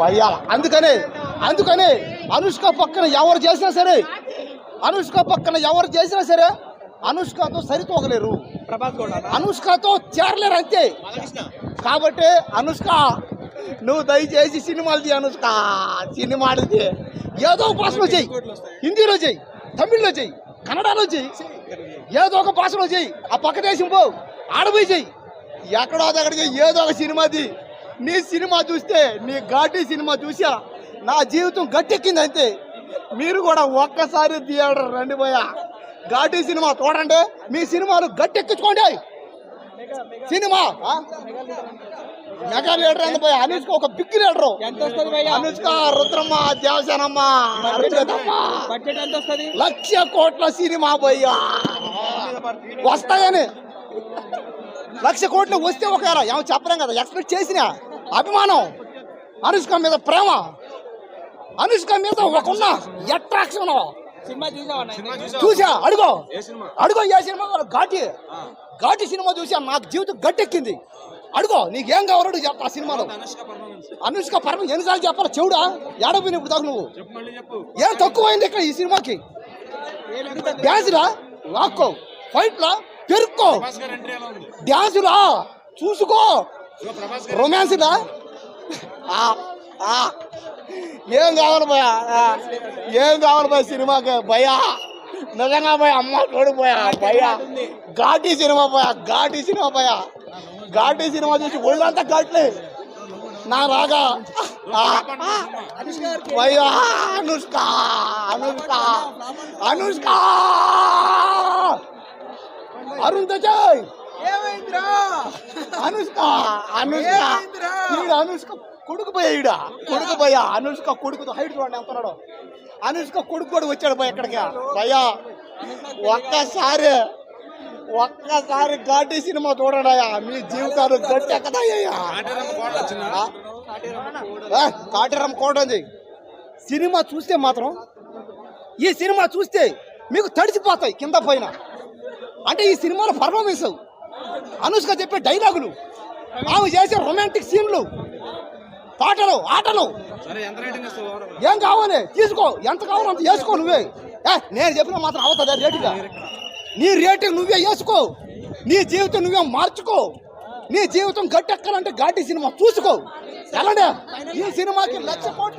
భయ్యా అందుకనే అందుకనే అనుష్క పక్కన ఎవరు చేసినా సరే అనుష్క పక్కన ఎవరు చేసినా సరే అనుష్కతో సరితూగలేరు. అనుష్కతో చేరలేరు అంతే. కాబట్టి అనుష్క నువ్వు దయచేసి సినిమాలు చేయి అనుష్క సినిమాలు చేయి ఏదో ఒక భాషలో చెయ్యి హిందీలో చెయ్యి తమిళ్ళో చెయ్యి కన్నడలో చెయ్యి. ఏదో ఒక భాషలో చెయ్యి ఆ పక్క దేశం పో ఆడపోయి చెయ్యి ఎక్కడో దగ్గర చెయ్యి ఏదో ఒక సినిమా తీ నీ సినిమా చూస్తే నీ ఘాటీ సినిమా చూసా నా జీవితం గట్టెక్కింది అంతే. మీరు కూడా ఒక్కసారి థియేటర్ రండి పోయా ఘాటీ సినిమా చూడండి మీ సినిమాలు గట్టెక్కించుకోండి. సినిమా? మెగా లీడర్ అని పోయి అనుష్క ఒక బిగ్ లీడరు. అనుష్క రుద్రమ్మ దేవసేనమ్మ లక్ష కోట్ల సినిమా పోయ్యా వస్తాయని. లక్ష కోట్లు వస్తే ఒకవేళ ఏమో చెప్పలేం కదా ఎక్స్పెక్ట్ చేసిన. అభిమానం. అనుష్క మీద ప్రేమ. అనుష్క మీద ఒకన్న అట్రాక్షన్ సినిమా చూసావా చూసా అడుగో. అడుగో ఏ సినిమా? ఘాటి. ఘాటి సినిమా చూసా నాకు జీవితం గట్టెక్కింది. అడుగో నీకేం కావాలో చెప్తా ఆ సినిమాలో. అనుష్క పరమ ఎన్నిసార్లు చెప్పాలి చెవుడా? ఏడపోయిన ఇప్పుడు దాకా నువ్వు. ఏం తక్కువైంది ఇక్కడ ఈ సినిమాకి? డ్యాన్స్లా లాక్కో ఫైట్లా పెరుక్కో. డ్యాన్సులా? చూసుకో. రొమాన్స్లా? ఆ, ఆ. ఏం కావాలి భయ ఏం కావాలి భయ సినిమాకి? భయా నిజంగా భయ అమ్మ చూడు భయ భయ ఘాటీ సినిమా భయ ఘాటీ సినిమా భయ ఘాటీ సినిమా చూసి ఒళ్ళంతా ఘాట్లే. నా రాగా. భయ్యా అనుష్క అనుష్క అనుష్క. అరుంధజయ్ ఏమైందిరా? అనుష్క అనుష్క? ఈడ అనుష్క కొడుకు పోయా ఈడ. కొడుకు పోయా అనుష్క కొడుకుతో హైట్ చూడండి ఎంత ఉన్నాడో. అనుష్క కొడుకు కూడా వచ్చాడు పోయి ఎక్కడికి? భయ్యా ఒక్కసారి ఒక్కసారి ఘాటీ సినిమా చూడండి అయ్యా. మీ జీవితాలు గట్టి ఎక్కదయ్యా కాటిరం కోటంది సినిమా చూస్తే మాత్రం ఈ సినిమా చూస్తే మీకు తడిసిపోతాయి కింద పైన. అంటే ఈ సినిమాలో పర్ఫార్మెన్స్ అనుష్క చెప్పే డైలాగులు ఆమె చేసే రొమాంటిక్ సీన్లు పాటలు ఆటలు. ఏం కావాలి? తీసుకో. ఎంత కావాలో అంత వేసుకో నువ్వే. నేను చెప్పిన మాత్రం అవుతుందా రేటుగా నీ రేటు నువ్వే వేసుకో. నీ జీవితం నువ్వే మార్చుకో. నీ జీవితం గట్టెక్కాలంటే ఘాటి సినిమా చూసుకో. ఎలాంటి ఈ సినిమాకి లక్ష కోట్లు